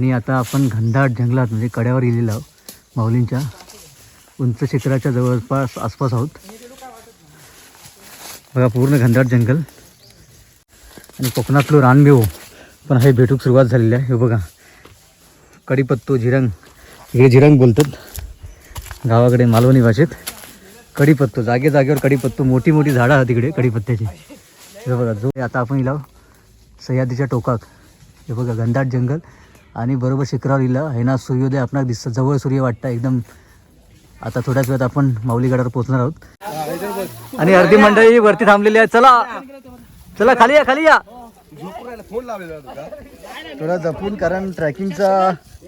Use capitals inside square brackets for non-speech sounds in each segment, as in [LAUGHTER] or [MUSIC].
आणि आता आपण घनदाट जंगलात म्हणजे कड्यावर गेलेलो आहोत माऊलींच्या उंच शिखराच्या जवळपास आसपास आहोत. बघा पूर्ण घनदाट जंगल. आणि कोकणातलं रानमेव पण हे भेटूक सुरुवात झालेली आहे. हे बघा कडीपत्तो जिरंग इकडे जिरंग बोलतात. गावाकडे मालवणी भाषेत. कडीपत्तो जागे जागेवर कडीपत्तो मोठी मोठी झाडं आहेत तिकडे कडीपत्त्याची हे बघा जो आता आपण इलाव सह्याद्रीच्या टोकाक हे बघा घनदाट जंगल. आणि बरोबर शिखरावर लिहिलं हे ना सूर्योदय आपणाला दिसतं. जवळ सूर्य वाटतं. एकदम आता थोड्याच वेळात आपण माऊली गडावर पोहोचणार आहोत. आणि अर्धी मंडळी वरती थांबलेली आहे. चला. चला खाली या खाली या. थोडा जपून कारण ट्रॅकिंगचा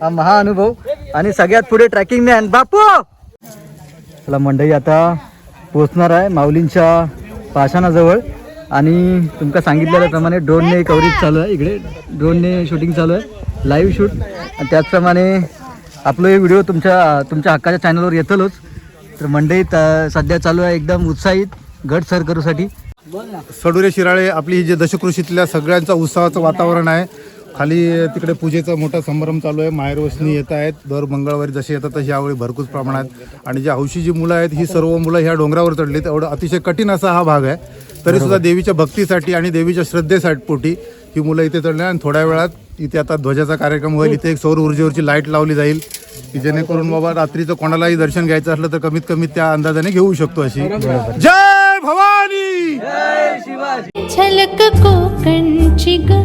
हा महाअनुभव आणि सगळ्यात पुढे ट्रॅकिंग मॅन. बापू! चला मंडळी आता पोचणार आहे माऊलींच्या पाषाणाजवळ. आणि तुमका सांगितलेल्याप्रमाणे ड्रोनने कव्हरेज चालू आहे. इकडे ड्रोनने शूटिंग चालू आहे. लाईव्ह शूट आणि त्याचप्रमाणे आपलं हे व्हिडिओ तुमच्या तुमच्या हक्काच्या चॅनलवर येतलोच. तर मंडळी त- सध्या चालू आहे एकदम उत्साहित गट सर करूसाठी सडुरे शिराळे आपली ही जे दशकृषीतल्या सगळ्यांचा उत्साहाचं वातावरण आहे. खाली तिकडे पूजेचा मोठा संभ्रम चालू आहे. माहेरवसनी येत आहेत. दर मंगळवारी जसे येतात तशी यावेळी भरपूर प्रमाणात. आणि जी हौशी जी मुलं आहेत ही सर्व मुलं ह्या डोंगरावर चढली एवढं अतिशय कठीण असा हा भाग आहे. तरी सुद्धा देवीच्या भक्तीसाठी आणि देवीच्या श्रद्धेसाठी पोटी ही मुलं इथे चढली आणि थोड्या वेळात इथे आता ध्वजाचा कार्यक्रम होईल. इथे एक सौर ऊर्जेवरची लाइट लावली जाईल की जेणेकरून बाबा रात्रीचं कोणालाही दर्शन घ्यायचं असलं तर कमीत कमी त्या अंदाजाने घेऊ शकतो अशी. जय भवानी! झलक कोकणची ग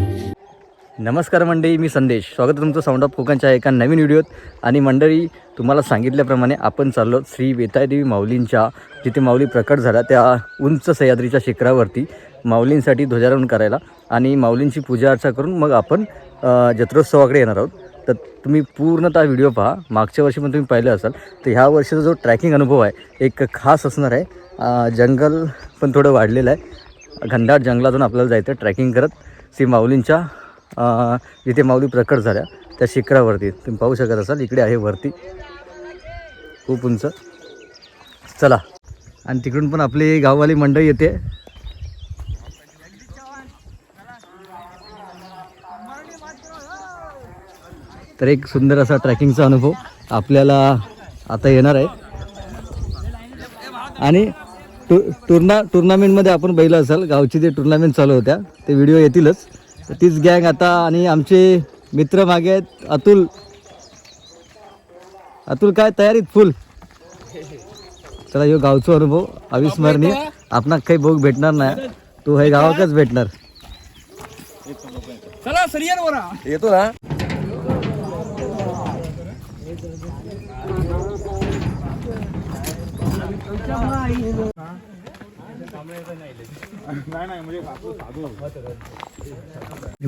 नमस्कार मंडळी मी संदेश. स्वागत आहे तुमचं साऊंड ऑफ कोकणच्या एका नवीन व्हिडिओत. आणि मंडळी तुम्हाला सांगितल्याप्रमाणे आपण चाललो श्री वेताळदेवी माऊलींच्या जिथे माऊली प्रकट झाला त्या उंच सह्याद्रीच्या शिखरावरती माऊलींसाठी ध्वजारोहण करायला. आणि माऊलींची पूजा अर्चा करून मग आपण जत्रोत्सवाकडे येणार आहोत. तर तुम्ही पूर्णतः व्हिडिओ पहा. मागच्या वर्षी पण तुम्ही पाहिलं असाल. तर ह्या वर्षीचा जो ट्रॅकिंग अनुभव आहे एक खास असणार आहे. जंगल पण थोडं वाढलेलं आहे. घनदाट जंगलातून आपल्याला जायचं ट्रॅकिंग करत. श्री माऊलींच्या जिथे माऊली प्रकट झाल्या. त्या शिखरावरती. तुम्ही पाहू शकत असाल इकडे आहे वरती. खूप उंच. चला. आणि तिकडून पण आपली गाववाली मंडळी येते. तर एक सुंदर असा ट्रॅकिंगचा अनुभव आपल्याला आता येणार आहे. आणि टू टुर्ना टुर्नामेंटमध्ये आपण बघितलं असाल गावची जे टुर्नामेंट चालू होत्या ते व्हिडिओ येतीलच. तर तीच गँग आता आणि आमचे मित्र मागे आहेत अतुल. अतुल काय तयारीत? फुल. चला ह्यो गावचा अनुभव अविस्मरणीय. आपणाक काही बघ भेटणार नाही. तो हे गावाकच भेटणार. येतो ना.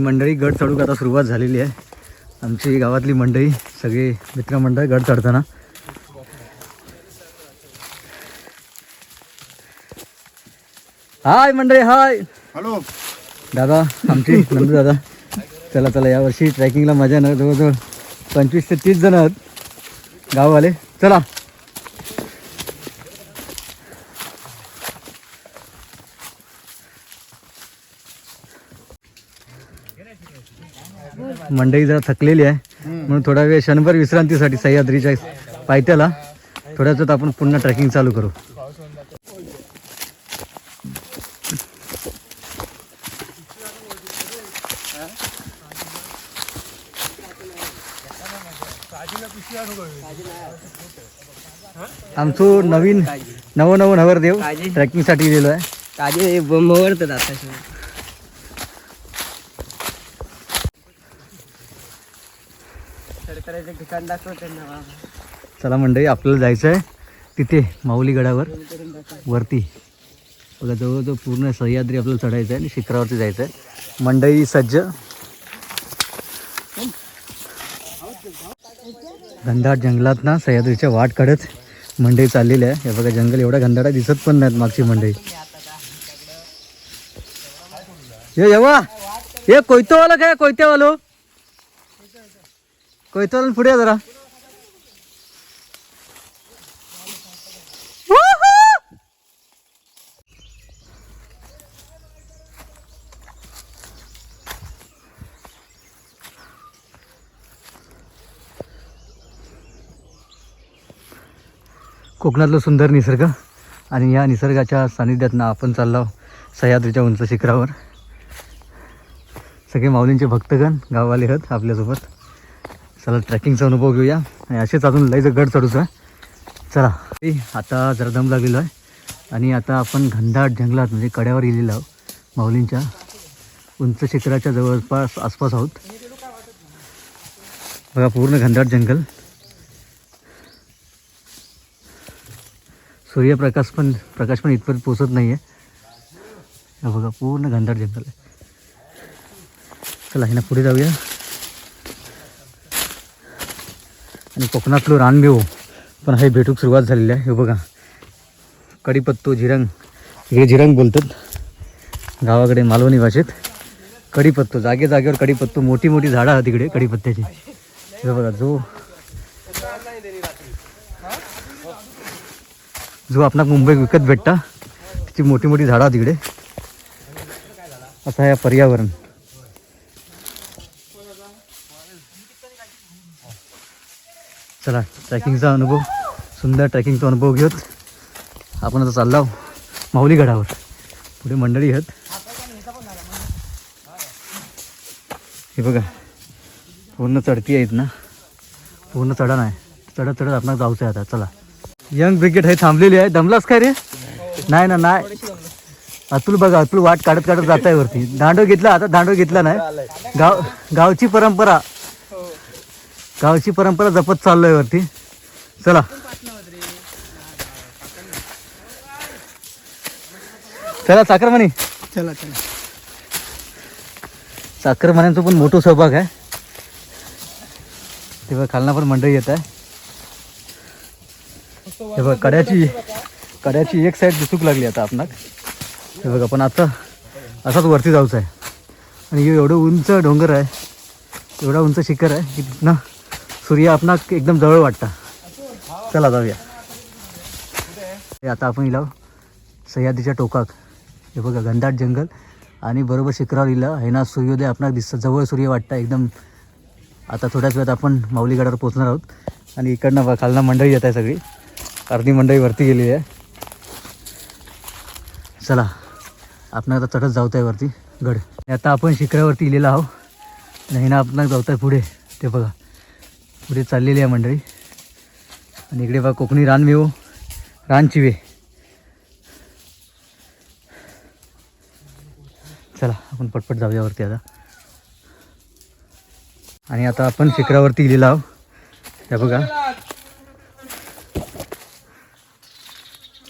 मंडळी गड चढूक आता सुरुवात झालेली आहे. आमची गावातली मंडळी सगळी मित्रमंडळ गड चढताना. हाय मंडळी हाय. हॅलो. दादा आमची नंदू दादा. चला चला यावर्षी ट्रॅकिंगला मजा ना जवळजवळ पंचवीस ते तीस जण आहेत. गाववाले. चला. मंडई जरा थकलेली आहे. म्हणून थोडा वेळ क्षणभर विश्रांतीसाठी सह्याद्रीच्या पायथ्याला थोड्याच आपण पुन्हा ट्रॅकिंग चालू करू. आमचं नवीन नवं नवं नवरदेव ट्रॅकिंगसाठी गेलो आहे. काजे ठिकाण चला मंडळी आपल्याला जायचं आहे तिथे माऊली गडावर वरती. बघा जवळजवळ पूर्ण सह्याद्री आपल्याला चढायचं आहे आणि शिखरावरती जायचं आहे मंडई सज्ज. घनदाट जंगलात ना सह्याद्रीच्या वाट काढत मंडई चाललेली आहे. हे बघा जंगल एवढा घनदाट दिसत पण नाहीत मागची मंडई ये येवा. हे कोयतोवाला काय कोयत्यावालो कोयतोल पुढे जरा। कोकणातलं सुंदर निसर्ग आणि या निसर्गाच्या सानिध्यातनं आपण चाललो सह्याद्रीच्या उंच शिखरावर. सगळे माऊलींचे भक्तगण गाववाले आहेत आपल्यासोबत. चला ट्रॅकिंगचा अनुभव घेऊया. आणि असेच अजून लईच गड चढूचं आहे चला. आता जरा दम लागलेलो आहे. आणि आता आपण घनदाट जंगलात म्हणजे कड्यावर गेलेलो आहोत माऊलींच्या उंच शिखराच्या जवळपास आसपास आहोत. बघा पूर्ण घनदाट जंगल. सूर्यप्रकाश पण प्रकाश पण इथपर्यंत पोचत नाही आहे बघा पूर्ण घनदाट जंगल आहे. चला ह्यांना पुढे जाऊया. आणि कोकणातलो रानमेव पण हे भेटूक सुरुवात झालेली आहे. हे बघा. कडीपत्तो झिरंग इकडे झिरंग बोलतात. गावाकडे मालवणी भाषेत. कडीपत्तो जागे जागेवर कडीपत्तो मोठी मोठी झाडं आहेत तिकडे कडीपत्त्याची हे बघा जो जो आपणाक मुंबईत विकत भेटता त्याची मोठी मोठी झाडं आहात तिकडे. असं आहे पर्यावरण. चला ट्रॅकिंगचा अनुभव सुंदर ट्रॅकिंगचा अनुभव घेत आपण आता चाललो माऊली गडावर. पुढे मंडळी आहेत. हे बघा पूर्ण चढती आहेत ना? पूर्ण चढा नाही चढत चढत आपण जाऊचं आहे आता. चला. यंग ब्रिगेड हे थांबलेली आहे. दमलास काय रे? नाही ना नाही. अतुल बघा अतुल वाट काढत काढत जात आहे वरती. दांडो घेतला आता दांडो घेतला नाही. गाव गावची परंपरा. गावची परंपरा जपत चाललोय वरती. चला. चला चाकरमानी चला चला. चाकरमान्यांचा पण मोठं सहभाग आहे. तेव्हा खालना पण मंडळी येत आहे. हे बघा कड्याची कड्याची एक साईड दिसूक लागली आता आपणाक. हे बघा पण आता असाच वरती जाऊचं आहे. आणि हे एवढं उंच डोंगर आहे. एवढा उंच शिखर आहे की तिथनं सूर्य आपणाक एकदम जवळ वाटता. चला जाऊया. हे आता आपण इला सह्याद्रीच्या टोकाक हे बघा घनदाट जंगल. आणि बरोबर शिखरावर इला हे ना सूर्योदय आपणाक दिसतं जवळ सूर्य वाटतं एकदम. आता थोड्याच वेळात आपण माऊली गडावर पोचणार आहोत. आणि इकडनं बघा मंडळी येत आहे सगळी. अर्धी मंडळी वरती गेलेली आहे. चला आपण आता चढत जाऊत आहे वरती. गड. आता आपण शिखरावरती इलेला आहोत. नाही ना आपण जाऊत आहे पुढे. ते बघा. पुढे चाललेली आहे मंडळी. आणि इकडे बघा कोकणी रानमेव रानचिवे. चला आपण पटपट जाऊया वरती आता. आणि आता आपण शिखरावरती गेलेलो आहोत. त्या बघा.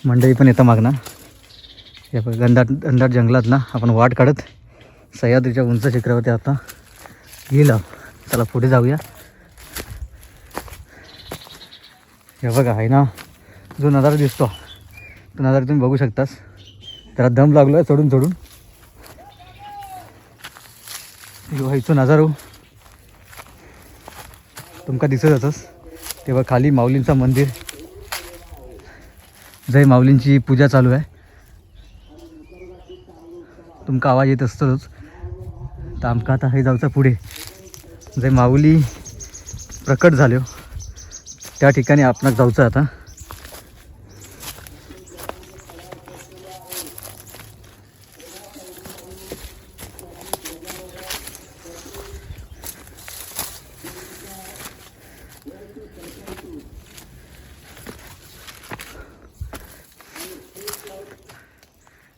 मंडळी पण येतं मागणार या बघा गंधाट गंधाट जंगलात ना आपण वाट काढत सह्याद्रीच्या उंच शिखरावरती आता गेलो चला पुढे जाऊया. हे बघा आहे ना? जो नजारा दिसतो. तो नजारा तुम्ही बघू शकतास. त्याला दम लागलो आहे चढून. चढून ह्यो व्हायचो नजारो हो. तुमका दिसत दिसतच तेव्हा खाली माऊलींचं मंदिर. जय माऊलींची पूजा चालू आहे. तुमका आवाज येत असतोच. तर आमका आता हे जाऊचं पुढे. जय माऊली. प्रकट झाल्यो. त्या ठिकाणी आपणास जाऊचं आता.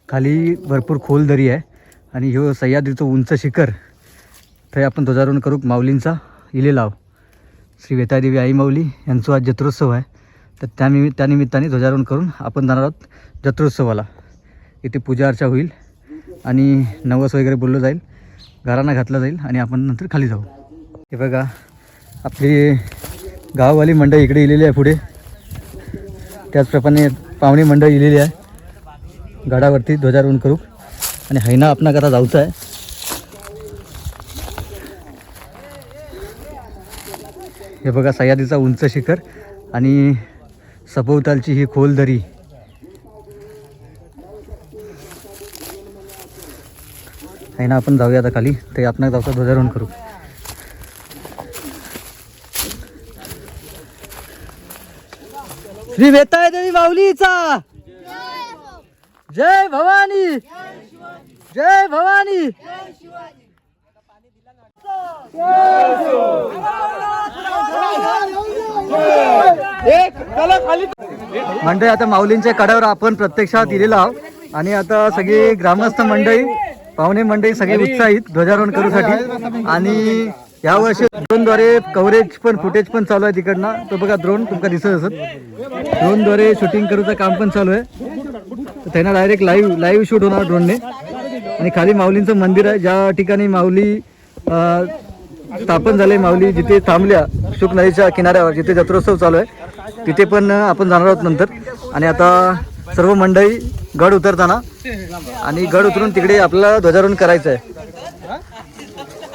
खाली भरपूर खोल दरी आहे आणि ह्यो सह्याद्रीचं उंच शिखर. थंय आपण ध्वजारोहण करू माऊलींचा इले लाव. श्री वेतादेवी आई माऊली यांचा आज जत्रोत्सव आहे. तर त्यानिमि त्यानिमित्ताने ध्वजारोहण करून आपण जाणार आहोत जत्रोत्सवाला. इथे पूजा अर्चा होईल आणि नवस वगैरे बोललं जाईल घरांना घातला जाईल आणि आपण नंतर खाली जाऊ. हे बघा आपली गाववाली मंडळी इकडे इलेली आहे पुढे. त्याचप्रमाणे पाहुणे मंडळी इलेली आहे. गडावरती ध्वजारोहण करू. आणि हैना आपणा आता जाऊचा आहे. हे बघा सह्याद्रीचा उंच शिखर आणि सभोवतालची ही खोल दरी आहे ना आपण जाऊया आता खाली. ते आपण जाऊचा ध्वजारोहण करू. श्री वेताय देवी माऊलीचा! जय भवानी! जय भवानी! मंडळी आता माऊलींच्या कड्यावर आपण प्रत्यक्षात दिलेलो आहोत. आणि आता सगळी ग्रामस्थ मंडळी पाहुणे मंडळी सगळे उत्साहित ध्वजारोहण करूसाठी आणि यावर्षी ड्रोनद्वारे कव्हरेज पण फुटेज पण चालू आहे तिकडनं. तो बघा ड्रोन तुमका दिसत असत ड्रोनद्वारे शूटिंग करूचं काम पण चालू आहे. त्यांना डायरेक्ट लाईव्ह लाईव्ह शूट होणार ड्रोनने आणि खाली माऊलींचं मंदिर आहे. ज्या ठिकाणी माऊली स्थापन झाले माऊली जिथे थांबल्या शुक नदीच्या किनाऱ्यावर जिथे जत्रोत्सव चालू आहे तिथे पण आपण जाणार आहोत नंतर. आणि आता सर्व मंडळी गड उतरताना आणि गड उतरून तिकडे आपल्याला ध्वजारोहण करायचं आहे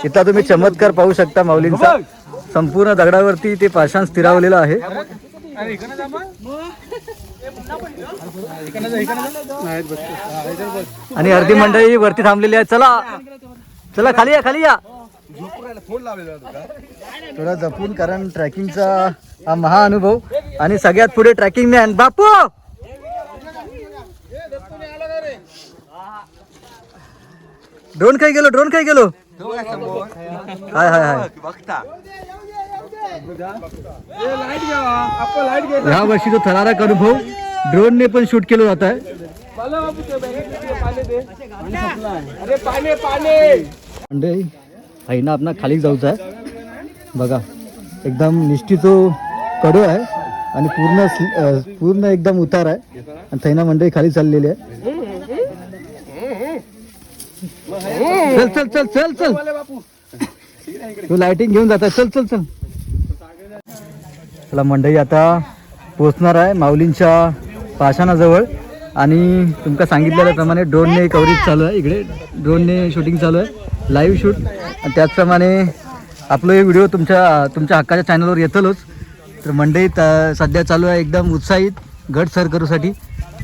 इथला तुम्ही चमत्कार पाहू शकता माऊलींचा. संपूर्ण दगडावरती ते पाषाण स्थिरावलेलं आहे. आणि अर्धी मंडळी वरती थांबलेली आहे. चला. चला खाली या खाली या. थोडा जपून कारण ट्रॅकिंगचा हा महाअनुभव आणि सगळ्यात पुढे ट्रॅकिंग मॅन बापू! ड्रोन काय गेलो ड्रोन काय गेलो. हाय हाय हाय. या वर्षी तो थरारक अनुभव. ड्रोनने पण शूट केलं जात आहे. मंडळी आपण आपणा खाली जाऊच आहे. बघा एकदम निष्ठीचो कडो आहे आणि पूर्ण पूर्ण एकदम उतार आहे. आणि थैना मंडळी खाली चाललेली आहे. चल चल चल चल चल. तू लाइटिंग घेऊन जाता. चल चल चल. चला मंडळी आता पोचणार आहे माऊलींच्या पाषाणाजवळ. आणि तुमका सांगितलेल्याप्रमाणे ड्रोनने कवरेज चालू आहे. इकडे ड्रोनने शूटिंग चालू आहे. लाईव्ह शूट आणि त्याचप्रमाणे आपलं हे व्हिडिओ तुमच्या तुमच्या हक्काच्या चॅनलवर येतलोच. तर मंडई त- सध्या चालू आहे एकदम उत्साहित गट सर करूसाठी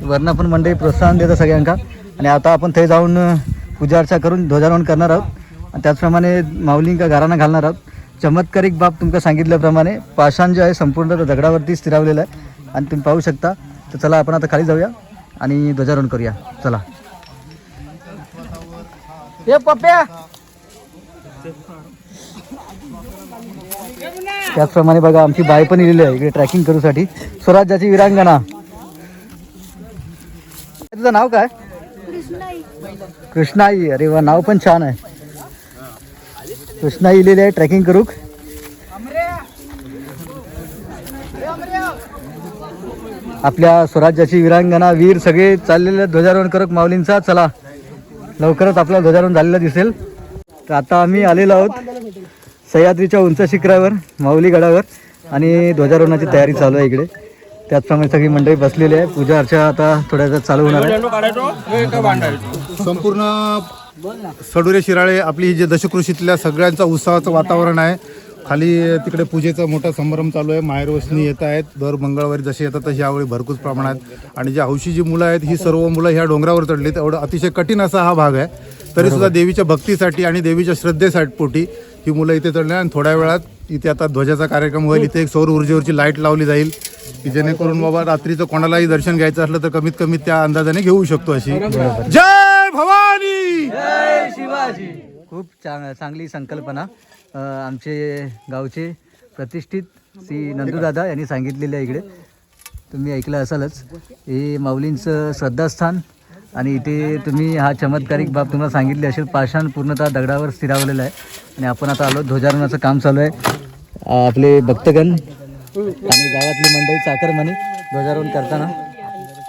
वरनं पण मंडई प्रोत्साहन देतं सगळ्यांका. आणि आता आपण ते जाऊन पूजा अर्चा करून ध्वजारोहण करणार आहोत. आणि त्याचप्रमाणे माऊलींका घराणा घालणार आहोत. चमत्कारिक बाब तुमका सांगितल्याप्रमाणे पाषाण जे आहे संपूर्ण दगडावरती स्थिरावलेलं आहे. आणि तुम्ही पाहू शकता. तर चला आपण आता खाली जाऊया. आणि ध्वजारोहण करूया. चला. ए पप्प्या! त्याचप्रमाणे बघा आमची बाय पण इलेली आहे. इकडे ट्रॅकिंग करूसाठी स्वराज्याची विरांगणा. तुझं नाव काय? कृष्णाई. अरे वा नाव पण छान आहे. कृष्णाई इलेली आहे. ट्रॅकिंग करूक आपल्या स्वराज्याची विरांगणा वीर सगळे चाललेले ध्वजारोहण करक माऊलींचा. चला लवकरच आपला ध्वजारोहण झालेला दिसेल. तर आता आम्ही आलेलो आहोत सह्याद्रीच्या उंच शिखरावर माऊली गडावर आणि ध्वजारोहणाची तयारी चालू आहे इकडे. त्याचप्रमाणे सगळी मंडळी बसलेली आहे. पूजा अर्चा आता थोड्या वेळात चालू होणार आहे. संपूर्ण सडुरे शिराळे आपली जे दशकृषीतल्या सगळ्यांचा उत्साहाचं वातावरण आहे. खाली तिकडे पूजेचा मोठा संभ्रम चालू आहे. माहेरवसनी येत आहेत. दर मंगळवारी जसे येतात तशी यावेळी भरपूर प्रमाणात. आणि जी हौशी जी मुलं आहेत ही सर्व मुलं ह्या डोंगरावर चढली एवढं अतिशय कठीण असा हा भाग आहे. तरी सुद्धा देवीच्या भक्तीसाठी आणि देवीच्या श्रद्धेसाठी पोटी ही मुलं इथे चढली आणि थोड्या वेळात इथे आता ध्वजाचा कार्यक्रम होईल. इथे एक सौर ऊर्जेवरची लाइट लावली जाईल की जेणेकरून बाबा रात्रीचं कोणालाही दर्शन घ्यायचं असलं तर कमीत कमी त्या अंदाजाने घेऊ शकतो अशी. जय भवानी! जय शिवाजी. खूप चांग चांगली संकल्पना. आमचे गावचे प्रतिष्ठित श्री नंदूदादा यांनी सांगितलेलं आहे इकडे. तुम्ही ऐकलं असालच. हे माऊलींचं श्रद्धास्थान आणि इथे तुम्ही हा चमत्कारिक बाब तुम्हाला सांगितली असेल. पाषाण पूर्णतः दगडावर स्थिरावलेलं आहे. आणि आपण आता आलो ध्वजारोहणाचं काम चालू आहे. आपले भक्तगण आणि गावातली मंडळी चाकरमानी ध्वजारोहण करताना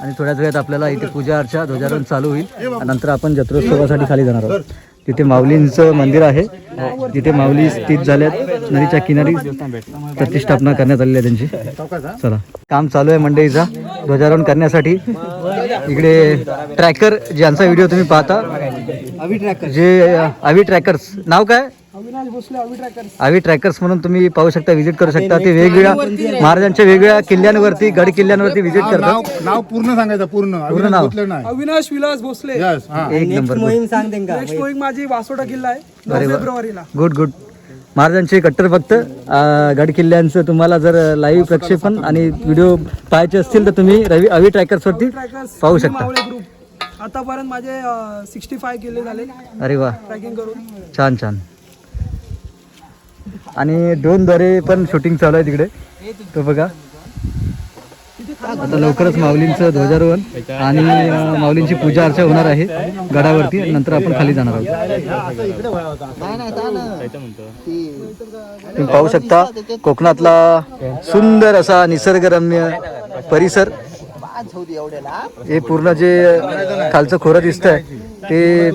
आणि थोड्याच वेळात आपल्याला इथे पूजा अर्चा ध्वजारोहण चालू होईल. नंतर आपण जत्रोत्सवासाठी खाली जाणार आहोत. तिथे माऊलींचं मंदिर आहे. तिथे माऊली स्थित झाल्यात. नदीच्या किनारी प्रतिष्ठापना करण्यात आलेली आहे त्यांची. चला. काम चालू आहे मंडईचा. ध्वजारोहण करण्यासाठी. इकडे ट्रॅकर ज्यांचा व्हिडिओ तुम्ही पाहता जे आवी ट्रॅकर्स नाव काय? आवी ट्रॅकर्स म्हणून तुम्ही पाहू शकता व्हिजिट करू शकता. ते वेगवेगळ्या महाराजांच्या वेगवेगळ्या किल्ल्यांवरती गड किल्ल्यांवरती व्हिजिट करतात नाव नाव पूर्ण सांगायचं पूर्ण. पूर्ण नाव. अविनाश नाही. अविनाश विलास भोसले. हा. एक नंबर मोहीम सांग त्यांका नेक्स्ट मोहीम माझी वासोटा किल्ला आहे. नऊ. फेब्रुवारीला गुड गुड महाराजांचे कट्टर भक्त अं, गड किल्ल्यांचं तुम्हाला जर लाईव्ह प्रक्षेपण आणि व्हिडिओ पाहायचे असतील तर तुम्ही रवी अवी ट्रॅकर्सवरती पाहू शकता. मावळे ग्रुप आतापर्यंत माझे सिक्स्टी फाय किल्ले झाले. अरे वा. ट्रॅकिंग करून. छान छान. आणि ड्रोनद्वारे पण शूटिंग चालू आहे तिकडे. तो बघा. आता लवकरच माऊलींचं ध्वजारोहण आणि माऊलींची पूजा अर्चा होणार आहे गडावरती. नंतर आपण खाली जाणार आहोत. तुम्ही पाहू शकता कोकणातला सुंदर असा निसर्गरम्य परिसर. हे पूर्ण जे खालचं खोरं दिसतंय ते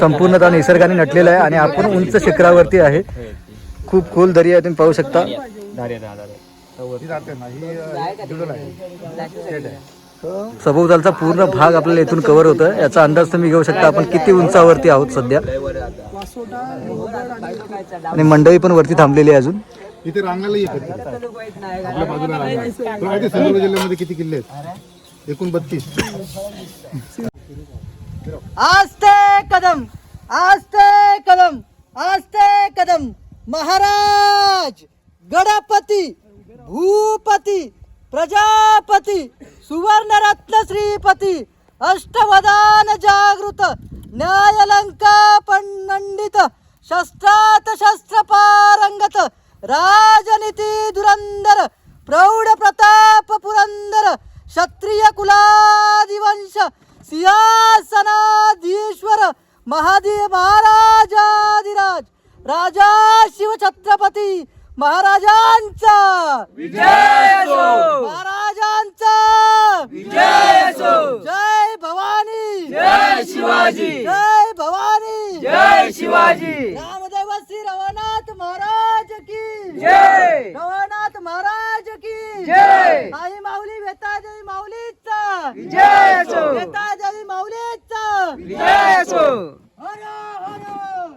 संपूर्णतः निसर्गाने नटलेलं आहे आणि आपण उंच शिखरावरती आहे. खूप खोल दरी आहे तुम्ही पाहू शकता. सभोवतालचा पूर्ण भाग आपल्याला इथून कव्हर होतोय. याचा अंदाज तुम्ही घेऊ शकता. आपण किती उंचावरती आहोत सध्या? आणि मंडळी पण वरती थांबलेली आहे अजून. इथे रांगाला आपल्या बाजूला रांगा सिंधुदुर्ग जिल्ह्यामध्ये किती किल्ले आहेत? एकूण बत्तीस आस्ते कदम आस्ते कदम आस्ते कदम. महाराज गणपती भूपती प्रजापती सुवर्ण रत्न श्रीपती अष्टवदान जागृत न्यायलंका पंडित शस्त्रात शस्त्र पारंगत राजनीती धुरंदर प्रौढ प्रताप पुरंदर क्षत्रिय कुलादिवंश सिंहासनाधीश्वर महादेव महाराजाधिराज राजा शिवछत्रपती महाराजांचा. महाराजांचा. जय भवानी. जय शिवाजी. जय भवानी. जय शिवाजी. रामदेव श्री रवनाथ महाराज की. जय. रवनाथ महाराज की. जय. आई माऊली वेतादेवी माऊलीचा. जय वेतादेवी माऊलीचा. जय हर हर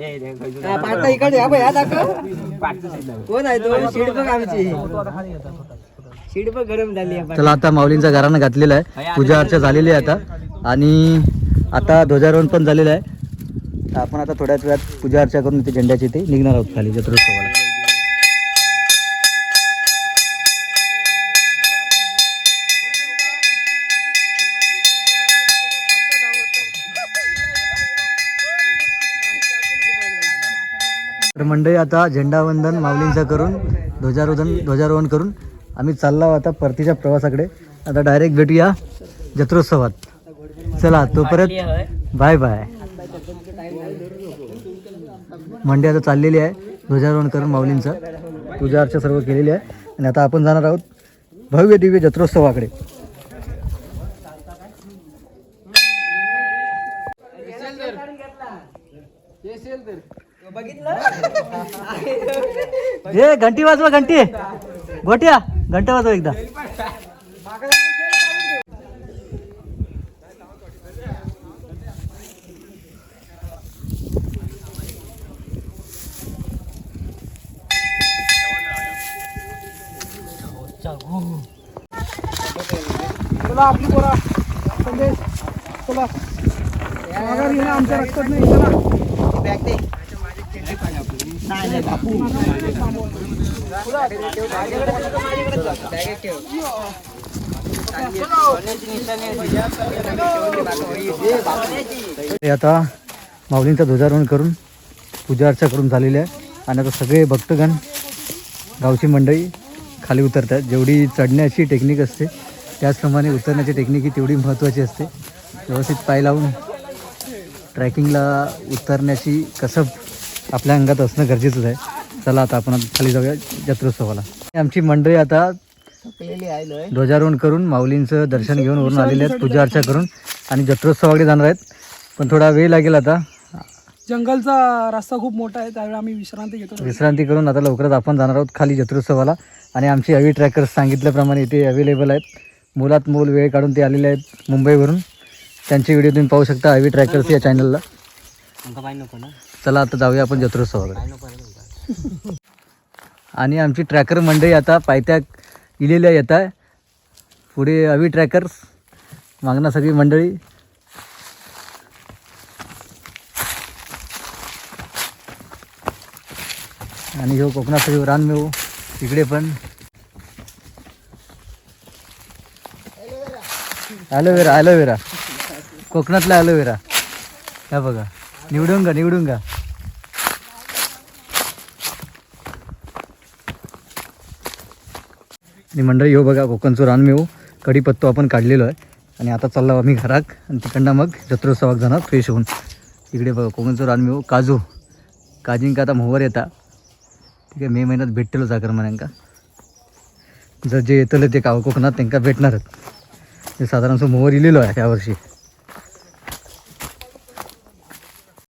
पाटा इकडे या दाखव. कोण आहे तो? शीड बघ आमची शीड बघ गरम झाली. चला आता माऊलींचा गाराणा घातलेला आहे. पूजा अर्चा झालेली आहे आता. आणि आता ध्वजारोहण पण झालेलं आहे. आपण आता थोड्याच वेळात पूजा अर्चा करून ते झेंड्याचे ते निघणार आहोत खाली जत्रोत्सवाला. मंडळी आता झेंडावंदन माऊलींचं करून ध्वजारोहण ध्वजारोहण करून आम्ही चाललो आहोत आता परतीच्या प्रवासाकडे. आता डायरेक्ट भेटूया जत्रोत्सवात. चला तोपर्यंत बाय बाय मंडळी आता चाललेली आहे ध्वजारोहण करून माऊलींचं. पूजा अर्चा सर्व केलेली आहे. आणि आता आपण जाणार आहोत भव्य दिव्य जत्रोत्सवाकडे. ए [LAUGHS] घंटी वाजवा घंटी. गोट्या घंटा वाजवा एकदा. चला आपली बोला संदेश चला. आमच्या रक्तात नाही चला. हे आता माऊलींचा ध्वजारोहण करून पूजा अर्चा करून झालेली आहे. आणि आता सगळे भक्तगण गावची मंडळी खाली उतरतात. जेवढी चढण्याची टेक्निक असते त्याचप्रमाणे उतरण्याची टेक्निक ही तेवढी महत्त्वाची असते. व्यवस्थित पाय लावून ट्रॅकिंगला उतरण्याची कसब आपल्या अंगात असणं गरजेचंच आहे. चला आता आपण खाली जाऊया जत्रोत्सवाला. आमची मंडळी आता ध्वजारोहण करून माऊलींचं दर्शन घेऊन वरून आलेले आहेत पूजा अर्चा करून आणि जत्रोत्सवाकडे जाणार आहेत. पण थोडा वेळ लागेल आता. जंगलचा रस्ता खूप मोठा आहे त्यावेळी आम्ही विश्रांती घेतो. विश्रांती करून आता लवकरच आपण जाणार आहोत खाली जत्रोत्सवाला. आणि आमचे अवी ट्रॅकर्स सांगितल्याप्रमाणे इथे अवेलेबल आहेत. मोलात मोल वेळ काढून ते आलेले आहेत मुंबईवरून. त्यांचे व्हिडिओ तुम्ही पाहू शकता अवी ट्रॅकर्स या चॅनलला चला आता जाऊया आपण जत्रोत्सवाकडे. आणि आमची ट्रॅकर मंडळी आता पायथ्या इलेल्या येत आहे. पुढे अवी ट्रॅकर्स मागणं सगळी मंडळी. आणि हो कोकणात सगळी मिळू इकडे पण. ॲलोवेरा ॲलोवेरा कोकणातला ॲलोवेरा ह्या बघा निवडून का निवडून का आणि मंडळी हो बघा कोकणचं रानमेऊ कढीपत्तो आपण काढलेलो आहे. आणि आता चाललो आम्ही घराक आणि तिकडनं मग जत्रोत्सवाक जाणार फ्रेश होऊन. इकडे बघा कोकणचं रानमेऊ काजू. काजींका आता मोहर येता. ठीक आहे मे महिन्यात भेटतलो जागर जर जे येतलं ते काव कोकणात त्यांना भेटणारच. ते साधारण असं मोहर इलेलो आहे यावर्षी